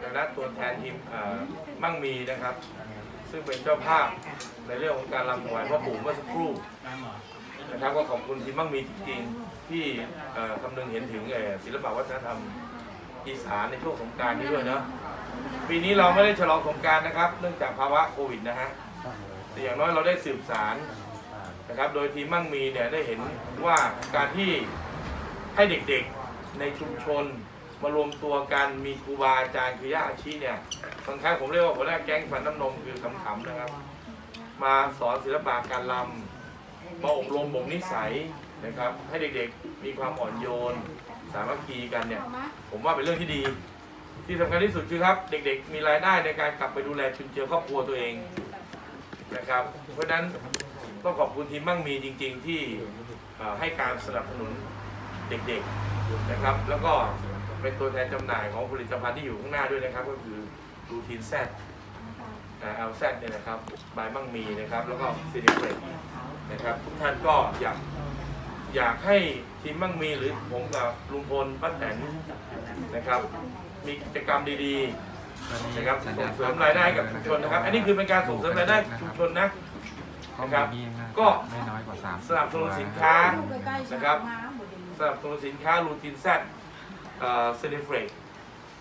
ในฐานะตัวแทนทีมมั่งมีนะครับ ซึ่งเป็นเจ้าภาพในเรื่องของการรำถวายพ่อปู่เมื่อสักครู่นะครับก็ขอบคุณทีมมั่งมีจริงๆที่คำนึงเห็นถึงศิลปวัฒนธรรมอีสานในช่วงสงการนี้ด้วยเนาะปีนี้เราไม่ได้ฉลองสงการนะครับ เนื่องจากภาวะโควิดนะฮะแต่อย่างน้อยเราได้สืบสารนะครับโดยทีมมั่งมีเนี่ยได้เห็นว่าการที่ให้เด็กๆในชุมชน มารวมตัวกันมีครูบาอาจารย์คือย่าอาชีเนี่ยบางครั้งผมเรียกว่าหัวหน้าแก๊งฟันน้ำนมคือขำๆนะครับ มาสอนศิลปะการลำมาอบรมบ่มนิสัยนะครับ ให้เด็กๆมีความอ่อนโยน สามัคคีกันเนี่ย ผมว่าเป็นเรื่องที่ดี ที่สำคัญที่สุดคือครับ เด็กๆ มีรายได้ในการกลับไปดูแลชุนเจือครอบครัวตัวเองนะครับ เพราะฉะนั้นต้องขอบคุณทีมมั่งมีจริง ๆ ที่ให้การสนับสนุนเด็กๆนะครับ แล้วก็ เป็นตัวแทนจำหน่ายของผลิตภัณฑ์ที่อยู่ข้างหน้าด้วยนะครับ ก็คือรูทีนแซดเอลแซดเนี่ยนะครับบายมั่งมีนะครับ แล้วก็ซีนิเฟรนะครับทุกท่านก็อยากอยากให้ทีมมั่งมีหรือผมกับลุงพลป้าแตนนะครับ มีกิจกรรมดีๆนะครับส่งเสริมรายได้ให้กับชุมชนนะครับ อันนี้คือเป็นการส่งเสริมรายได้ชุมชนนะนะครับก็ไม่น้อยกว่าสามสนับสนุนสินค้านะครับสนับสนุนสินค้ารูทีนแซด เซนิเฟรก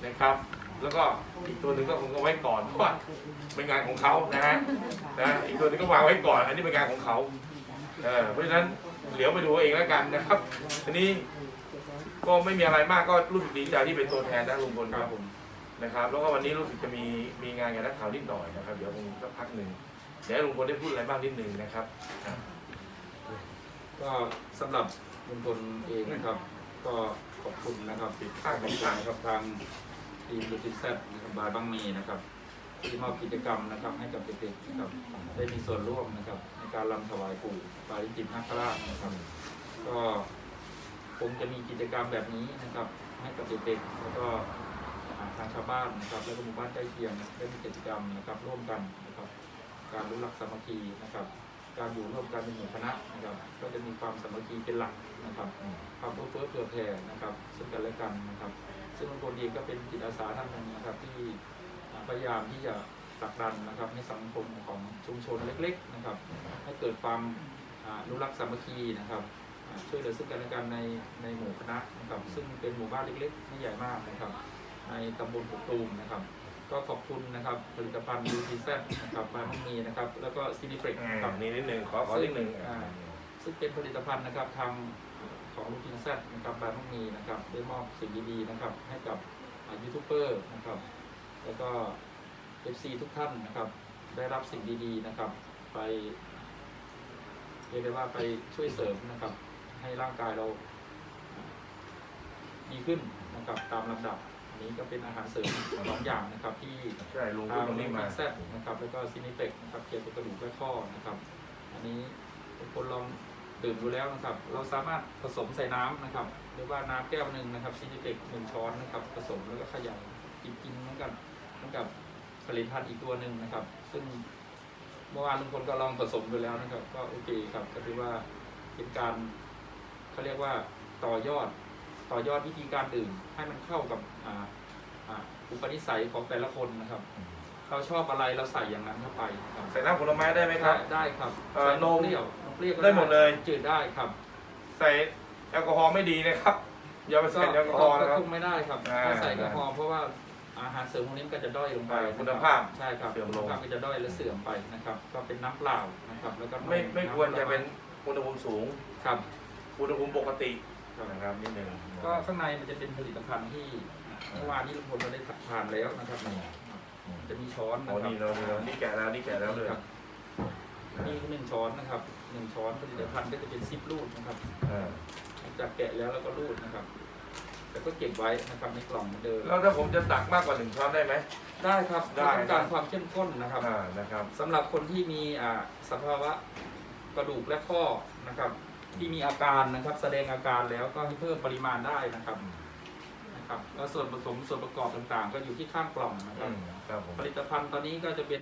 นะครับ แล้วก็อีกตัวหนึ่งก็คงเอาไว้ก่อนเพราะว่าเป็นงานของเขานะฮะนะอีกตัวหนึงก็วางไว้ก่อน อันนี้เป็นงานของเขาเออเพราะฉะนั้นเหลียวไปดูเอาเองแล้วกันนะครับทีนี้ก็ไม่มีอะไรมากก็รู้สึกดีใจที่เป็นตัวแทนนะลุงพลครับผมนะครับ แล้วก็วันนี้รู้สึกจะมีมีงานกับนักข่าวนิดหน่อยนะครับ เดี๋ยวคงสักพักหนึ่งเดี๋ยวให้ลุงพลได้พูดอะไรบ้างนิดหนึ่งนะครับอะก็สำหรับลุงพลเองนะครับ ก็ขอบคุณ นะครับติดข้างของทางครับทางทีมลูติแซดนะครับบายบางมีนะครับที่มอบกิจกรรมนะครับ ให้กับเด็กๆนะครับได้มีส่วนร่วมนะครับ ในการรำถวายปู่ปาริจิตนาคราชนะครับ ก็คงจะมีกิจกรรมแบบนี้นะครับ ให้กับเด็กๆแล้วก็ทางชาวบ้านนะครับ แล้วก็หมู่บ้านใกล้เคียงได้มีกิจกรรมนะครับ ร่วมกันนะครับ การรู้รักสามัคคีนะครับ การอยู่ร่วมกันเป็นหมู่คณะนะครับ ก็จะมีความสามัคคีเป็นหลักนะครับความเพื่อเฟื้อเผื่อแผ่นะครับ ซึ่งกันและกันนะครับ ซึ่งบางคนเองก็เป็นจิตอาสาท่านหนึ่งนะครับที่พยายามที่จะผลักดันนะครับให้สังคมของชุมชนเล็ก ๆนะครับ ให้เกิดความอ่ารู้รักสามัคคีนะครับอ่าช่วยเหลือซึ่งกันและกันในในหมู่คณะนะครับ ซึ่งเป็นหมู่บ้านเล็กๆไม่ใหญ่มากนะครับ ในตำบลปุกตูมนะครับ ก็ขอบคุณนะครับผลิตภัณฑ์ยูทีแซนะครับมาต้องมีนะครับ แล้วก็ซินิเฟรกอ่านะครับนี่นิดหนึ่งขอขอนิดหนึ่งอ่า ซึ่งเป็นผลิตภัณฑ์นะครับทางของลูกินแซนะครับบานต้องมีนะครับได้มอบสิ่งดีๆนะครับ ให้กับอ่ายูทูบเบอร์นะครับ แล้วก็เอฟซีทุกท่านนะครับ ได้รับสิ่งดีๆนะครับ ไปเรียกได้ว่าไปช่วยเสริมนะครับ ให้ร่างกายเราอ่าดีขึ้นนะครับตามลำดับอั นนี้ก็เป็นอาหารเสริมสองอย่างนะครับ ที่ใช่ลุงพูทาดงตรงนี้มา แซดนะครับ แล้วก็ซินิเฟกนะครับเกี่ยวกับกระดูกและข้อนะครับ อันนี้ทุกคนลองดื่มดูแล้วนะครับ เราสามารถผสมใส่น้ำนะครับ หรือว่าน้ำแก้วหนึ่งนะครับซินิเฟกหนึ่งช้อนนะครับ ผสมแล้วก็เขย่ากินกินเหมือนกับเหมือนกับผลิตภัณฑ์อีกตัวหนึ่งนะครับ ซึ่ง เมื่อวานลุงพลก็ลองผสมดูแล้วนะครับ ก็โอเคครับก็ถือว่าเป็นการเขาเรียกว่าต่อยอด ต่อยอดวิธีการดื่มให้มันเข้ากับอ่าอ่าอุปนิสัยของแต่ละคนนะครับ เราชอบอะไรเราใส่อย่างนั้นเข้าไปครับใส่น้ำผลไม้ได้ไหมครับ ได้ครับเอ่อใส่นนมมเปรี้ยวนมเปรี้ยวก็ได้หมดเลยจืดได้ครับ ใส่แอลกอฮอล์ไม่ดีนะครับอย่าไปใส่แอลกอฮอล์นะครับคุมไม่ได้ครับอ่าถ้าใส่แอลกอฮอล์เพราะว่าอาหารเสริมพวกนี้มันก็จะด้อยลงไปอ่าคุณภาพใช่ครับเสื่อมลงคุณภาพก็จะด้อยและเสื่อมไปนะครับ ก็เป็นน้ำเปล่านะครับ แล้วก็นไม่ไม่ควรจะเป็นำอุณหภูมิสูงครับอุณหภูมิปกติ นะครับนิดหนึ่งก็ข้างในมันจะเป็นผลิตภัณฑ์ที่เมื่อวานนี้ลุงพลเราได้ทานแล้วนะครับจะมีช้อนโอ้นะครับนี่เรานี่เรานี่แกะแล้วนี่แกะแล้วเลยครับนี่คือหนึ่งช้อนนะครับหนึ่งช้อนผลิตภัณฑ์ก็จะเป็นซิปรูดนะครับอ่าจากแกะแล้วแล้วก็รูดนะครับแต่ก็เก็บไว้นะครับในกล่องเหมือนเดิมแล้วถ้าผมจะตักมากกว่าหนึ่งช้อนได้ไหม ได้ครับได้ถ้าต้องการความเข้มข้นนะครับ อ่านะครับ สำหรับคนที่มีอ่าสภาวะกระดูกและข้อนะครับ ที่มีอาการนะครับ แสดงอาการแล้วก็ให้เพิ่มปริมาณได้นะครับนะครับแล้วส่วนผสมส่วนประกอบต่างๆ ก็อยู่ที่ข้างกล่องนะคอืรับมครับผม ผลิตภัณฑ์ตอนนี้ก็จะเป็น